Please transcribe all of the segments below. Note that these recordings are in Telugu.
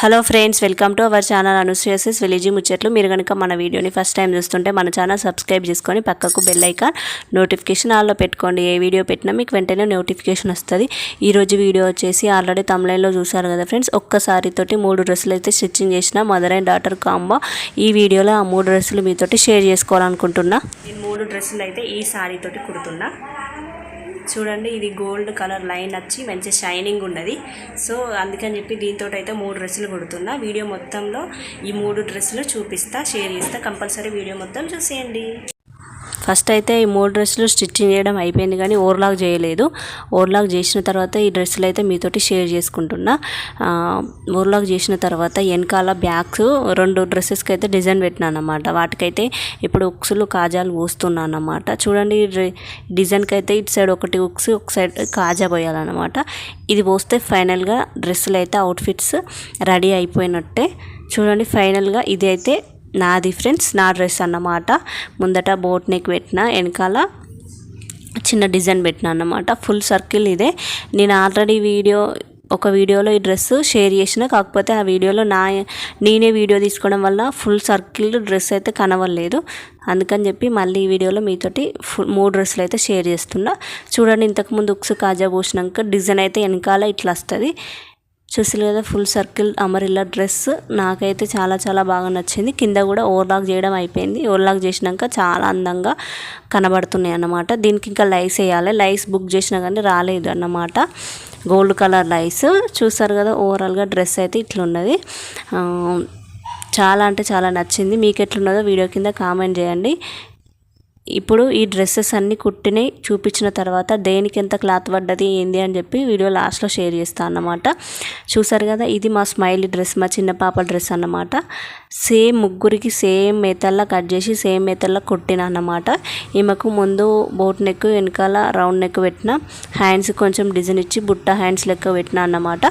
Hello friends welcome to our channel అనుశ్రేయసెస్ village ముచ్చట్లు. మీరు కనుక మన వీడియోని ఫస్ట్ టైం చూస్తుంటే మన ఛానల్ సబ్స్క్రైబ్ చేసుకొని పక్కకు బెల్ ఐకాన్ నోటిఫికేషన్ ఆల్లో పెట్టుకోండి. ఏ వీడియో పెట్టినా మీకు వెంటనే నోటిఫికేషన్ వస్తుంది. ఈరోజు వీడియో వచ్చేసి ఆల్రెడీ తమిళలో చూసారు కదా ఫ్రెండ్స్ ఒక్కసారి తోటి మూడు డ్రెస్సులు అయితే స్టిచ్చింగ్ చేసిన మదర్ అండ్ డాటర్ కాంబో. ఈ వీడియోలో ఆ మూడు డ్రెస్సులు మీతోటి షేర్ చేసుకోవాలనుకుంటున్నా. నేను మూడు డ్రెస్సులు అయితే ఈ సారీ తోటి కుడుతున్నా. చూడండి ఇది గోల్డ్ కలర్ లైన్ వచ్చి మంచి షైనింగ్ ఉన్నది. సో అందుకని చెప్పి దీంతో అయితే మూడు డ్రెస్సులు కుడుతున్నా. వీడియో మొత్తంలో ఈ మూడు డ్రెస్సులు చూపిస్తా షేర్ చేస్తా. కంపల్సరీ వీడియో మొత్తం చూసేయండి. ఫస్ట్ అయితే ఈ మూడు డ్రెస్సులు స్టిచ్చింగ్ చేయడం అయిపోయింది కానీ ఓవర్లాక్ చేయలేదు. ఓవర్లాక్ చేసిన తర్వాత ఈ డ్రెస్సులు అయితే మీతోటి షేర్ చేసుకుంటున్నా. ఓవర్లాక్ చేసిన తర్వాత వెనకాల బ్యాగ్స్ రెండు డ్రెస్సెస్కి అయితే డిజైన్ పెట్టినాను అన్నమాట వాటికైతే ఇప్పుడు ఉక్సులు కాజాలు పోస్తున్నాను అన్నమాట చూడండి డిజైన్కి అయితే ఇటు సైడ్ ఒకటి ఉక్స్ ఒక సైడ్ కాజా పోయాలన్నమాట. ఇది పోస్తే ఫైనల్గా డ్రెస్సులు అయితే అవుట్ఫిట్స్ రెడీ అయిపోయినట్టే. చూడండి ఫైనల్గా ఇది అయితే నాది ఫ్రెండ్స్ నా డ్రెస్ అన్నమాట. ముందట బోట్ నెక్ పెట్టిన వెనకాల చిన్న డిజైన్ పెట్టిన అన్నమాట. ఫుల్ సర్కిల్ ఇదే. నేను ఆల్రెడీ వీడియో ఒక వీడియోలో ఈ డ్రెస్ షేర్ చేసిన కాకపోతే ఆ వీడియోలో నా నేనే వీడియో తీసుకోవడం వల్ల ఫుల్ సర్కిల్ డ్రెస్ అయితే కనవలేదు అందుకని చెప్పి మళ్ళీ ఈ వీడియోలో మీతోటి ఫుల్ మూడు డ్రెస్సులు అయితే షేర్ చేస్తున్నా. చూడండి ఇంతకుముందు ఉక్స్ కాజా పోసినాక డిజైన్ అయితే వెనకాల ఇట్లా వస్తుంది. చూసారు కదా ఫుల్ సర్కిల్ అమరిల్లా డ్రెస్ నాకైతే చాలా చాలా బాగా నచ్చింది. కింద కూడా ఓవర్లాక్ చేయడం అయిపోయింది. ఓవర్లాక్ చేసినాక చాలా అందంగా కనబడుతున్నాయి అన్నమాట. దీనికి ఇంకా లైస్ వేయాలి. లైస్ బుక్ చేసినా కానీ రాలేదు అన్నమాట. గోల్డ్ కలర్ లైస్. చూసారు కదా ఓవరాల్గా డ్రెస్ అయితే ఇట్లున్నది. చాలా అంటే చాలా నచ్చింది. మీకు ఎట్లున్నదో వీడియో కింద కామెంట్ చేయండి. ఇప్పుడు ఈ డ్రెస్సెస్ అన్నీ కుట్టినవి చూపించిన తర్వాత దేనికి ఎంత క్లాత్ పడ్డది ఏంది అని చెప్పి వీడియో లాస్ట్లో షేర్ చేస్తాను అన్నమాట. చూసారు కదా ఇది మా స్మైలీ డ్రెస్ మా చిన్న పాప డ్రెస్ అన్నమాట. సేమ్ ముగ్గురికి సేమ్ మేతల్లా కట్ చేసి సేమ్ మేతల్లా కుట్టిన అన్నమాట. ఈమెకు ముందు బోట్ నెక్ వెనకాల రౌండ్ నెక్ పెట్టిన హ్యాండ్స్ కొంచెం డిజైన్ ఇచ్చి బుట్ట హ్యాండ్స్ లెక్క పెట్టిన అన్నమాట.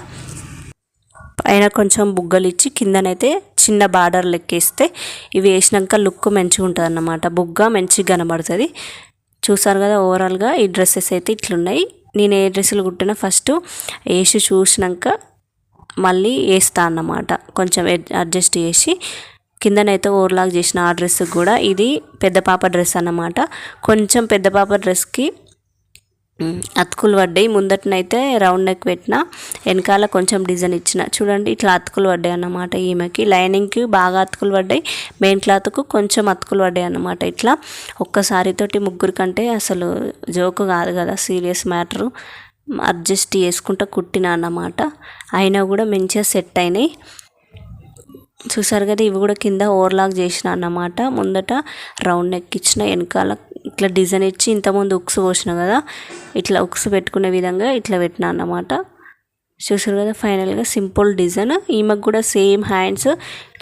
పైన కొంచెం బుగ్గలు ఇచ్చి కిందనైతే చిన్న బార్డర్ లెక్కేస్తే ఇవి వేసినాక లుక్ మంచిగా ఉంటుంది అన్నమాట బుగ్గ మంచిగా కనబడుతుంది. చూసారు కదా ఓవరాల్గా ఈ డ్రెస్సెస్ అయితే ఇట్లున్నాయి. నేను ఏ డ్రెస్సులు కుట్టినా ఫస్ట్ వేసి చూసినాక మళ్ళీ వేస్తా అన్నమాట. కొంచెం అడ్జస్ట్ చేసి కిందనైతే ఓవర్లాక్ చేసిన ఆ డ్రెస్ కూడా ఇది పెద్ద పాప డ్రెస్ అన్నమాట. కొంచెం పెద్ద పాప డ్రెస్కి అతుకులు పడ్డాయి. ముందటనైతే రౌండ్ నెక్ పెట్టిన వెనకాల కొంచెం డిజైన్ ఇచ్చిన. చూడండి ఇట్లా అతుకులు పడ్డాయి అన్నమాట ఈమెకి. లైనింగ్కి బాగా అతుకులు పడ్డాయి. మెయిన్ క్లాత్కు కొంచెం అతుకులు పడ్డాయి అన్నమాట ఇట్లా. ఒక్కసారితోటి ముగ్గురు కంటే అసలు జోకు కాదు కదా సీరియస్ మ్యాటరు. అడ్జస్ట్ చేసుకుంటూ కుట్టిన అన్నమాట. అయినా కూడా మంచిగా సెట్ అయినాయి. చూసారు కదా ఇవి కూడా కింద ఓవర్లాక్ చేసిన అన్నమాట. ముందట రౌండ్ నెక్ ఇచ్చిన వెనకాల ఇట్లా డిజైన్ ఇచ్చి ఇంతకుముందు ఉక్స్ పోసిన కదా ఇట్లా ఉక్స్ పెట్టుకునే విధంగా ఇట్లా పెట్టినా అన్నమాట. చూసారు కదా ఫైనల్గా సింపుల్ డిజైన్. ఈమెకు కూడా సేమ్ హ్యాండ్స్.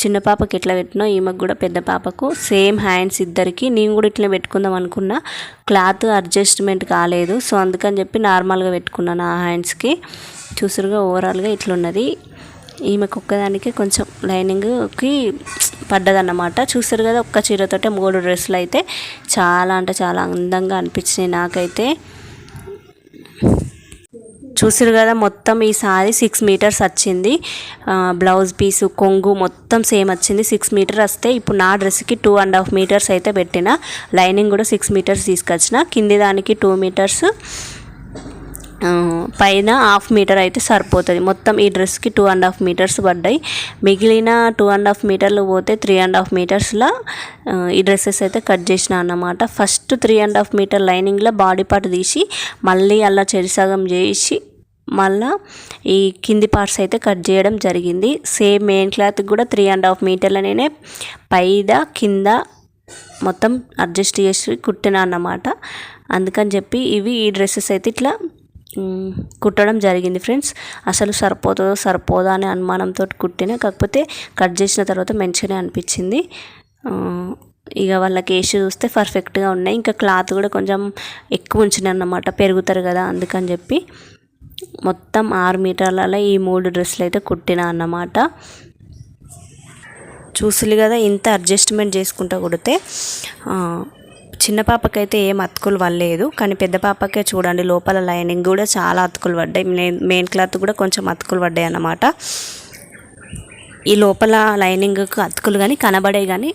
చిన్న పాపకి ఎట్లా పెట్టినా ఈమెకు కూడా పెద్ద పాపకు సేమ్ హ్యాండ్స్ ఇద్దరికి. నేను కూడా ఇట్లా పెట్టుకుందాం అనుకున్నా. క్లాత్ అడ్జస్ట్మెంట్ కాలేదు. సో అందుకని చెప్పి నార్మల్గా పెట్టుకున్నాను ఆ హ్యాండ్స్కి. చూసారుగా ఓవరాల్గా ఇట్లున్నది. ఈమెకు ఒక్కదానికి కొంచెం లైనింగ్కి పడ్డదన్నమాట. చూస్తారు కదా ఒక్క చీరతోటే మూడు డ్రెస్సులు అయితే చాలా అంటే చాలా అందంగా అనిపించినాయి నాకైతే. చూసారు కదా మొత్తం ఈ సారీ సిక్స్ మీటర్స్ వచ్చింది. బ్లౌజ్ పీసు కొంగు మొత్తం సేమ్ వచ్చింది. సిక్స్ మీటర్ వస్తే ఇప్పుడు నా డ్రెస్కి టూ అండ్ హాఫ్ మీటర్స్ అయితే పెట్టిన. లైనింగ్ కూడా సిక్స్ మీటర్స్ తీసుకొచ్చిన. కింది దానికి టూ మీటర్స్. పైన హాఫ్ మీటర్ అయితే సరిపోతుంది. మొత్తం ఈ డ్రెస్కి టూ అండ్ హాఫ్ మీటర్స్ పడ్డాయి. మిగిలిన టూ అండ్ హాఫ్ మీటర్లు పోతే త్రీ అండ్ హాఫ్ మీటర్స్లో ఈ డ్రెస్సెస్ అయితే కట్ చేసిన అన్నమాట. First three and half metre లైనింగ్లో body part తీసి మళ్ళీ అలా చెరిసగం చేసి మళ్ళా ఈ కింది పార్ట్స్ అయితే కట్ చేయడం జరిగింది. సేమ్ మెయిన్ క్లాత్ కూడా త్రీ అండ్ హాఫ్ మీటర్లనే పైద కింద మొత్తం అడ్జస్ట్ చేసి కుట్టిన అన్నమాట. అందుకని చెప్పి ఇవి ఈ డ్రెస్సెస్ అయితే ఇట్లా కుట్టడం జరిగింది ఫ్రెండ్స్. అసలు సరిపోతుందో సరిపోదా అనే అనుమానంతో కుట్టిన కాకపోతే కట్ చేసిన తర్వాత మంచిగానే అనిపించింది. ఇక వాళ్ళకి వేసి చూస్తే పర్ఫెక్ట్గా ఉన్నాయి. ఇంకా క్లాత్ కూడా కొంచెం ఎక్కువ ఉంచిన అన్నమాట. పెరుగుతారు కదా అందుకని చెప్పి మొత్తం ఆరు మీటర్లలో ఈ మూడు డ్రెస్సులు అయితే కుట్టిన అన్నమాట. చూసులు కదా ఇంత అడ్జస్ట్మెంట్ చేసుకుంటూ కుడితే చిన్న పాపకైతే ఏం అతుకులు పడలేదు కానీ పెద్ద పాపకే చూడండి లోపల లైనింగ్ కూడా చాలా అతుకులు పడ్డాయి. మెయిన్ మెయిన్ క్లాత్ కూడా కొంచెం అతుకులు పడ్డాయి అన్నమాట. ఈ లోపల లైనింగ్కు అతుకులు కానీ కనబడే కానీ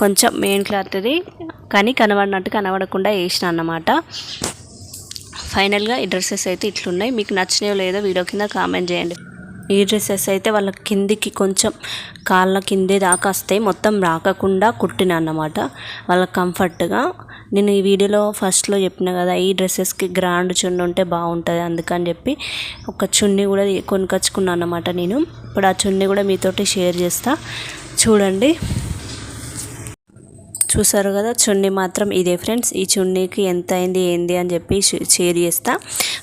కొంచెం మెయిన్ క్లాత్ది కానీ కనబడినట్టు కనబడకుండా వేసిన అన్నమాట. ఫైనల్గా ఈ డ్రెస్సెస్ అయితే ఇట్లున్నాయి. మీకు నచ్చినాయో లేదో వీడియో కింద కామెంట్ చేయండి. ఈ డ్రెస్సెస్ అయితే వాళ్ళ కిందికి కొంచెం కాళ్ళ కిందే దాకా వస్తాయి మొత్తం రాకకుండా కుట్టిన అన్నమాట. వాళ్ళకి కంఫర్ట్గా. నేను ఈ వీడియోలో ఫస్ట్లో చెప్పిన కదా ఈ డ్రెస్సెస్కి గ్రాండ్ చున్నీ ఉంటే బాగుంటుంది అందుకని చెప్పి ఒక చున్నీ కూడా కొనుకొచ్చుకున్నాను అన్నమాట నేను. ఇప్పుడు ఆ చున్నీ కూడా మీతోటి షేర్ చేస్తా. చూడండి. చూసారు కదా చున్నీ మాత్రం ఇదే ఫ్రెండ్స్ ఈ చున్నీకి ఎంత అయింది ఏంది అని చెప్పి షేర్ చేస్తా.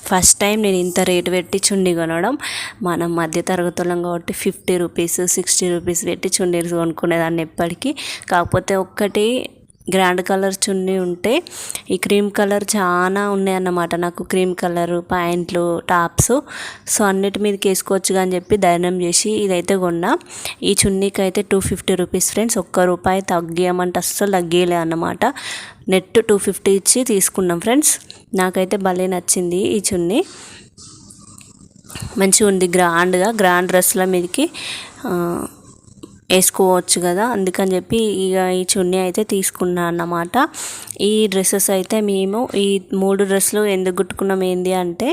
ఫస్ట్ టైం నేను ఇంత రేటు పెట్టి చున్నీ కొనడం. మనం మధ్య తరగతులం కాబట్టి ఫిఫ్టీ రూపీస్ సిక్స్టీ రూపీస్ పెట్టి చున్నీలు కొనుక్కునేదాన్ని ఎప్పటికీ. కాకపోతే ఒక్కటి గ్రాండ్ కలర్ చున్నీ ఉంటే ఈ క్రీమ్ కలర్ చాలా ఉన్నాయి అన్నమాట నాకు క్రీమ్ కలర్ ప్యాంట్లు టాప్స్. సో అన్నిటి మీదకి వేసుకోవచ్చు అని చెప్పి ధైర్యం చేసి ఇదైతే కొన్నా. ఈ చున్నీకి అయితే టూ ఫిఫ్టీ రూపీస్ ఫ్రెండ్స్. ఒక్క రూపాయి తగ్గియమంటే అస్సలు తగ్గేలే అన్నమాట. నెట్ టూ ఫిఫ్టీ ఇచ్చి తీసుకున్నాం ఫ్రెండ్స్. నాకైతే భలే నచ్చింది ఈ చున్నీ. మంచిగా ఉంది గ్రాండ్గా గ్రాండ్ డ్రెస్ల మీదకి. వేసుకోవచ్చు కదా. అందుకని చెప్పి ఇక ఈ చున్నీ అయితే తీసుకున్నా అన్నమాట. ఈ డ్రెస్సెస్ అయితే మేము ఈ మూడు డ్రెస్సులు ఎందుకు కుట్టుకున్నాం ఏంటి అంటే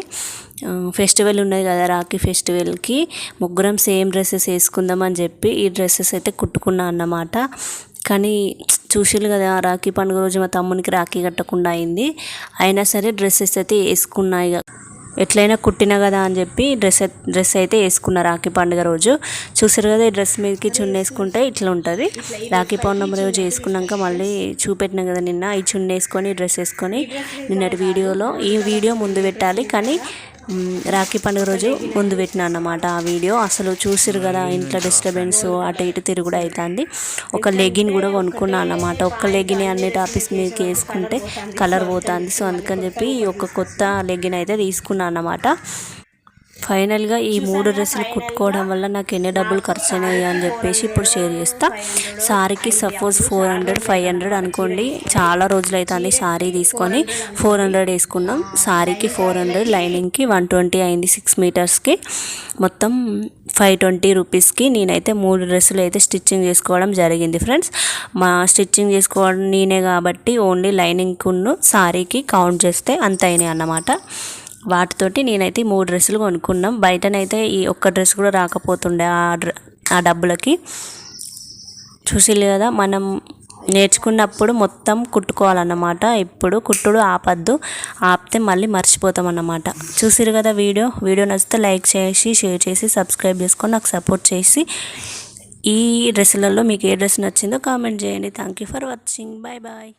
ఫెస్టివల్ ఉన్నది కదా రాఖీ ఫెస్టివల్కి ముగ్గురం సేమ్ డ్రెస్సెస్ వేసుకుందామని చెప్పి ఈ డ్రెస్సెస్ అయితే కుట్టుకున్నా అన్నమాట. కానీ చూసారు కదా రాఖీ పండుగ రోజు మా తమ్మునికి రాఖీ కట్టకుండా అయింది. అయినా సరే డ్రెస్సెస్ అయితే వేసుకున్నాయి ఎట్లయినా కుట్టిన కదా అని చెప్పి డ్రెస్ డ్రెస్ అయితే వేసుకున్న రాఖీ పండుగ రోజు. చూసారు కదా ఈ డ్రెస్ మీదకి చున్నీ వేసుకుంటే ఇట్లా ఉంటుంది. రాఖీ పౌర్ణమి రోజు వేసుకున్నాక మళ్ళీ చూపెట్టిన కదా నిన్న. ఈ చున్న వేసుకొని డ్రెస్ వేసుకొని నిన్నటి వీడియోలో ఈ వీడియో ముందు పెట్టాలి. కానీ రాఖీ పండుగ రోజు ముందు పెట్టిన అన్నమాట ఆ వీడియో. అసలు చూసిరు కదా ఇంట్లో డిస్టర్బెన్స్ అటు ఇటు తిరుగుడు అవుతుంది ఒక లెగిన్ కూడా కొనుక్కున్నాను అన్నమాట. ఒక్క లెగిన్ అన్ని టాపిక్స్ మీదకి వేసుకుంటే కలర్ పోతుంది. సో అందుకని చెప్పి ఒక కొత్త లెగిన్ అయితే తీసుకున్నాను అన్నమాట. ఫైనల్గా ఈ మూడు డ్రెస్సులు కుట్టుకోవడం వల్ల నాకు ఎన్ని డబ్బులు ఖర్చు అయినాయి అని చెప్పేసి ఇప్పుడు షేర్ చేస్తా. సారీకి suppose four hundred five hundred అనుకోండి. చాలా రోజులు అవుతుంది సారీ తీసుకొని ఫోర్ హండ్రెడ్ వేసుకున్నాం. సారీకి ఫోర్ హండ్రెడ్ లైనింగ్కి వన్ ట్వంటీ అయింది సిక్స్ మీటర్స్కి. మొత్తం ఫైవ్ ట్వంటీ రూపీస్కి నేనైతే మూడు డ్రెస్సులు అయితే స్టిచ్చింగ్ చేసుకోవడం జరిగింది ఫ్రెండ్స్. మా స్టిచ్చింగ్ చేసుకోవడం నేనే కాబట్టి ఓన్లీ లైనింగ్కును సారీకి కౌంట్ చేస్తే అంత అయినాయి అన్నమాట. వాటితోటి నేనైతే మూడు డ్రెస్సులు కొనుక్కున్నాం. బయటనైతే ఈ ఒక్క డ్రెస్ కూడా రాకపోతుండే ఆ ఆ డబ్బులకి. చూసిల్లు కదా మనం నేర్చుకున్నప్పుడు మొత్తం కుట్టుకోవాలన్నమాట. ఇప్పుడు కుట్టుడు ఆపద్దు ఆపితే మళ్ళీ మర్చిపోతాం అన్నమాట చూసిరు కదా వీడియో? వీడియో నచ్చితే లైక్ చేసి షేర్ చేసి సబ్స్క్రైబ్ చేసుకొని నాకు సపోర్ట్ చేసి. ఈ డ్రెస్సులలో మీకు ఏ డ్రెస్ నచ్చిందో కామెంట్ చేయండి. Thank you for watching. Bye bye.